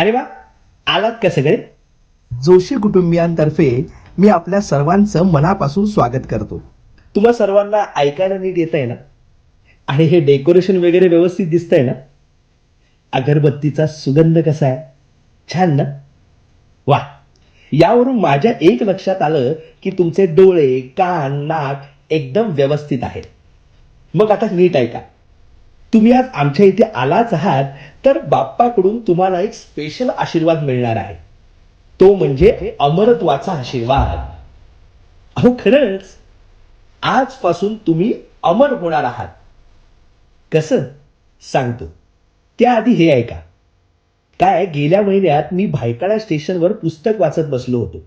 अरे वा आलात का सगळे? जोशी कुटुंबियांतर्फे मी आपल्या सर्वांचं मनापासून स्वागत करतो. तुम्हा सर्वांना ऐकायला नीट येत आहे ना? आणि हे डेकोरेशन वगैरे व्यवस्थित दिसतंय ना? अगरबत्तीचा सुगंध कसा आहे? छान ना? वा यावरून माझ्या एक लक्षात आलं की तुमचे डोळे कान नाक एकदम व्यवस्थित आहेत. मग आता नीट ऐका. तुम्ही आज आमच्या इथे आलाच आहात तर बाप्पाकडून तुम्हाला एक स्पेशल आशीर्वाद मिळणार आहे. तो म्हणजे अमरत्वाचा आशीर्वाद. अहो खरंच? आजपासून तुम्ही अमर होणार आहात. कसं? सांगतो. त्याआधी हे ऐका. काय गेल्या महिन्यात मी भायखळा स्टेशनवर पुस्तक वाचत बसलो होतो.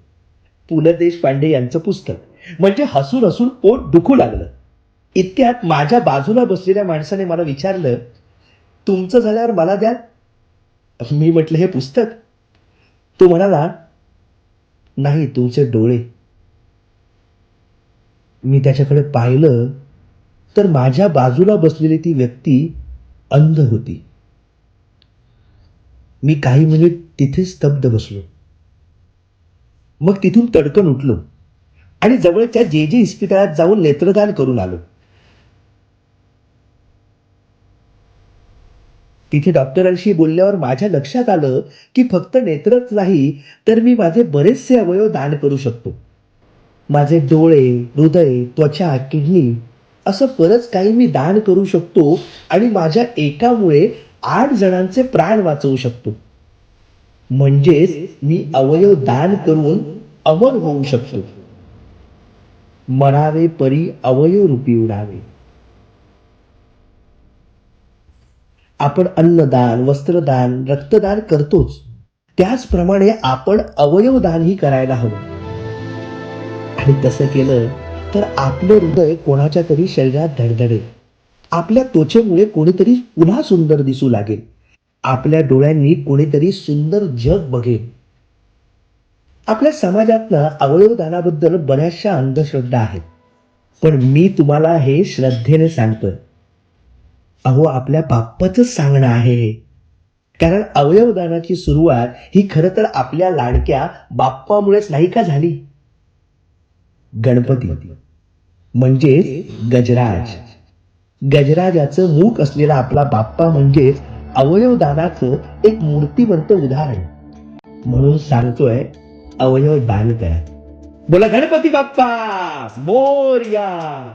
पु ल देशपांडे यांचं पुस्तक. म्हणजे हसून हसून पोट दुखू लागलं. इतक्यात माझ्या बाजूला बसलेल्या माणसाने मला विचारलं तुमचं झाल्यावर मला द्या. मी म्हटलं हे पुस्तक. तो म्हणाला नाही तुमचे डोळे. मी त्याच्याकडे पाहिलं तर माझ्या बाजूला बसलेली ती व्यक्ती अंध होती. मी काही मिनिट तिथे स्तब्ध बसलो. मग तिथून तडकन उठलो आणि जवळच्या जे जे इस्पितळात जाऊन नेत्रदान करून आलो. तिथे डॉक्टरांशी बोलल्यावर माझ्या लक्षात आलं की फक्त नेत्रच नाही तर मी माझे बरेचसे अवयव दान करू शकतो. माझे डोळे हृदय त्वचा किडनी असं बरंच काही मी दान करू शकतो आणि माझ्या एकामुळे आठ जणांचे प्राण वाचवू शकतो. म्हणजेच मी अवयव दान करून अमर होऊ शकतो. मरावे परी अवयव रूपी उडावे. आपण अन्नदान वस्त्रदान रक्तदान करतोच. त्याचप्रमाणे आपण अवयवदानही करायला हवं. आणि तसं केलं तर आपलं हृदय कोणाच्या तरी शरीरात धडधडेल. आपल्या त्वचेमुळे कोणीतरी पुन्हा सुंदर दिसू लागेल. आपल्या डोळ्यांनी कोणीतरी सुंदर जग बघेल. आपल्या समाजातनं अवयवदानाबद्दल बऱ्याचशा अंधश्रद्धा आहेत. पण मी तुम्हाला हे श्रद्धेने सांगतोय. अहो आपल्या बाप्पाच सांगणं आहे. कारण अवयवदानाची सुरुवात ही खरं तर आपल्या लाडक्या बाप्पामुळेच नाही का झाली? गणपती. म्हणजेच गजराज. गजराजाचं मूक असलेला आपला बाप्पा म्हणजेच अवयवदानाचं एक मूर्तिवंत उदाहरण. म्हणून सांगतोय अवयव दान करा. बोला गणपती बाप्पा! मोर्या!